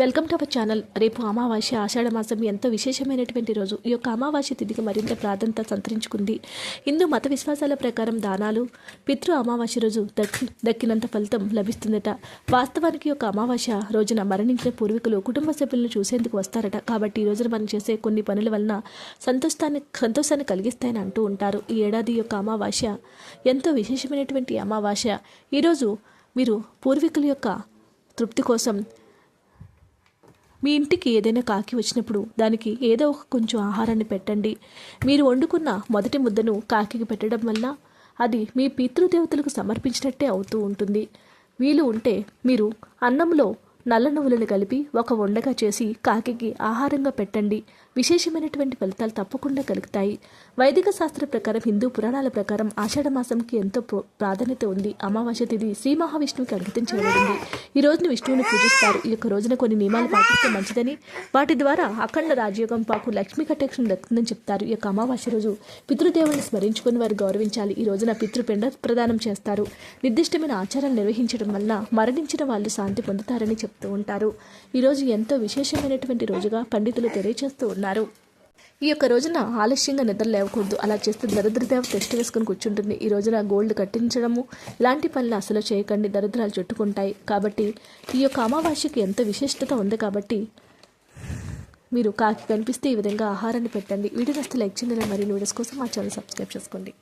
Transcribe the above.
Welcome to our channel రేపు అమావాస్య ఆషాఢ మాసం ఎంతో విశేషమైనటువంటి రోజు. ఈ యొక్క అమావాస్య తిథికి మరింత ప్రాధాన్యత సంతరించుకుంది. హిందూ మత విశ్వాసాల ప్రకారం దానాలు పితృ అమావాస్య రోజు దక్కి దక్కినంత ఫలితం లభిస్తుందట. వాస్తవానికి ఒక యొక్క అమావాస్య రోజున మరణించిన పూర్వీకులు కుటుంబ సభ్యులను చూసేందుకు వస్తారట. కాబట్టి ఈ రోజున మనం చేసే కొన్ని పనుల వలన సంతోషాన్ని సంతోషాన్ని కలిగిస్తాయని అంటూ ఉంటారు. ఈ ఏడాది యొక్క అమావాస్య ఎంతో విశేషమైనటువంటి అమావాస్య. ఈరోజు మీరు పూర్వీకుల యొక్క తృప్తి కోసం మీ ఇంటికి ఏదైనా కాకి వచ్చినప్పుడు దానికి ఏదో ఒక కొంచెం ఆహారాన్ని పెట్టండి. మీరు వండుకున్న మొదటి ముద్దను కాకికి పెట్టడం వల్ల అది మీ పితృదేవతలకు సమర్పించినట్టే అవుతూ ఉంటుంది. వీలు ఉంటే మీరు అన్నంలో నల్ల నువ్వులను కలిపి ఒక వండగా చేసి కాకికి ఆహారంగా పెట్టండి. విశేషమైనటువంటి ఫలితాలు తప్పకుండా కలుగుతాయి. వైదిక శాస్త్ర ప్రకారం హిందూ పురాణాల ప్రకారం ఆషాఢ మాసంకి ఎంతో ప్రాధాన్యత ఉంది. అమావాస్య తిథి శ్రీ మహావిష్ణువుకి అంకితం చేయబడింది ఈ రోజున విష్ణువుని పూజిస్తారు. ఈ యొక్క రోజున కొన్ని నియమాలు పాటిస్తే మంచిదని వాటి ద్వారా అఖండ రాజయోగం పాకు లక్ష్మీ కటేక్షణ దక్కుతుందని చెప్తారు. ఈ యొక్క అమావాస్య రోజు పితృదేవుని స్మరించుకుని వారు గౌరవించాలి. ఈ రోజున పితృపిండ ప్రదానం చేస్తారు. నిర్దిష్టమైన ఆచారాలు నిర్వహించడం వలన మరణించిన వాళ్ళు శాంతి పొందుతారని చెప్తూ ఉంటారు. ఈరోజు ఎంతో విశేషమైనటువంటి రోజుగా పండితులు తెలియజేస్తూ ఉన్నారు. ఈ యొక్క రోజున ఆలస్యంగా నిద్ర లేవకూడదు. అలా చేస్తే దరిద్రదేవ టెస్ట్ వేసుకుని కూర్చుంటుంది. ఈ రోజున గోల్డ్ కట్టించడము ఇలాంటి పనులు అసలు చేయకండి. దరిద్రాలు చుట్టుకుంటాయి. కాబట్టి ఈ యొక్క అమావాస్యకి ఎంత విశిష్టత ఉంది కాబట్టి మీరు కాకి కనిపిస్తే ఈ విధంగా ఆహారాన్ని పెట్టండి. వీడియో నస్తే లైక్ చేయండి. మరియు వీడియోస్ కోసం మా ఛానల్ సబ్స్క్రైబ్ చేసుకోండి.